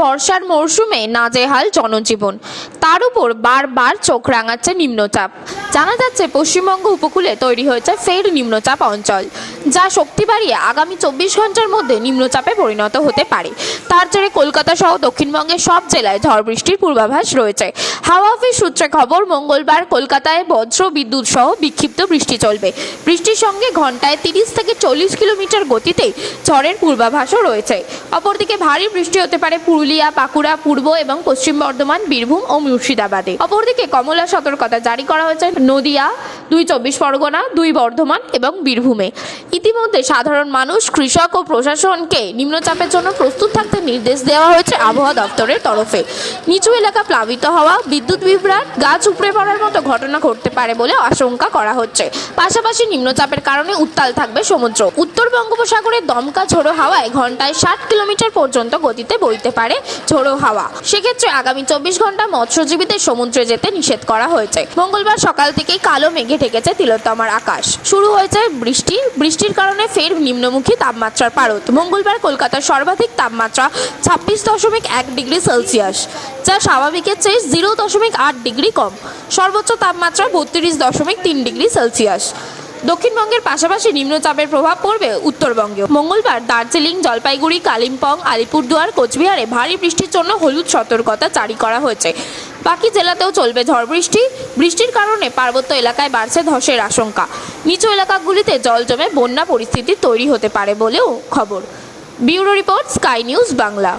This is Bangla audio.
বর্ষার মরশুমে নাজেহাল জনজীবন। তার উপর বারবার চোখ রাঙাচ্ছে নিম্নচাপ। জানা যাচ্ছে পশ্চিমবঙ্গ উপকূলে তৈরি হয়েছে ফের নিম্নচাপ অঞ্চল, যা শক্তি বাড়িয়ে আগামী চব্বিশ ঘণ্টার মধ্যে নিম্নচাপে পরিণত হতে পারে। তার জেরে কলকাতা সহ দক্ষিণবঙ্গের সব জেলায় ঝড় বৃষ্টির পূর্বাভাস রয়েছে। হাওয়া অফিস সূত্রে খবর, মঙ্গলবার কলকাতায় বজ্র বিদ্যুৎ সহ বিক্ষিপ্ত বৃষ্টি চলবে। বৃষ্টির সঙ্গে ঘন্টায় তিরিশ থেকে চল্লিশ কিলোমিটার গতিতে ঝড়ের পূর্বাভাসও রয়েছে। অপরদিকে ভারী বৃষ্টি হতে পারে পুরুলিয়া, বাঁকুড়া, পূর্ব এবং পশ্চিম বর্ধমান, বীরভূম ও মুর্শিদাবাদে। অপরদিকে কমলা সতর্কতা জারি করা হয়েছে নদিয়া, দুই চব্বিশ পরগনা, দুই বর্ধমান এবং বীরভূমে। ইতিমধ্যে সাধারণ মানুষ, কৃষক ও প্রশাসনকে নিম্নচাপের জন্য প্রস্তুত থাকতে নির্দেশ দেওয়া হয়েছে আবহাওয়া দপ্তরের তরফে। নিচু এলাকা প্লাবিত হওয়া, বিদ্যুৎ বিভ্রাট গাছ উপড়ে পড়ার মতো ঘটনা ঘটতে পারে বলে আশঙ্কা করা হচ্ছে। পাশাপাশি নিম্নচাপের কারণে উত্তাল থাকবে সমুদ্র। উত্তর বঙ্গোপসাগরে দমকা ঝোড়ো হাওয়ায় ঘন্টায় ষাট কিলোমিটার পর্যন্ত গতিতে বইতে পারে ঝোড়ো হাওয়া। সেক্ষেত্রে আগামী চব্বিশ ঘণ্টা মৎস্যজীবীদের সমুদ্রে যেতে নিষেধ করা হয়েছে। মঙ্গলবার সকাল থেকেই কালো মেঘে ঢেকেছে তিলোত্তমার আকাশ। শুরু হয়েছে বৃষ্টি। বৃষ্টির কারণে ফের নিম্নমুখী তাপমাত্রার পারদ। মঙ্গলবার কলকাতার সর্বাধিক তাপমাত্রা ছাব্বিশ দশমিক এক ডিগ্রি সেলসিয়াস, যা স্বাভাবিকের চেয়ে জিরো দশমিক আট ডিগ্রি কম। সর্বোচ্চ তাপমাত্রা বত্রিশ দশমিক তিন ডিগ্রি সেলসিয়াস। দক্ষিণবঙ্গের পাশাপাশি নিম্নচাপের প্রভাব পড়বে উত্তরবঙ্গেও মঙ্গলবার দার্জিলিং, জলপাইগুড়ি, কালিম্পং, আলিপুরদুয়ার, কোচবিহারে ভারী বৃষ্টির জন্য হলুদ সতর্কতা জারি করা হয়েছে। বাকি জেলাতেও চলবে ঝড় বৃষ্টি। বৃষ্টির কারণে পার্বত্য এলাকায় বাড়ছে ধসের আশঙ্কা। নিচু এলাকাগুলিতে জল জমে বন্যা পরিস্থিতি তৈরি হতে পারে বলেও খবর। Bureau report, sky news Bangla.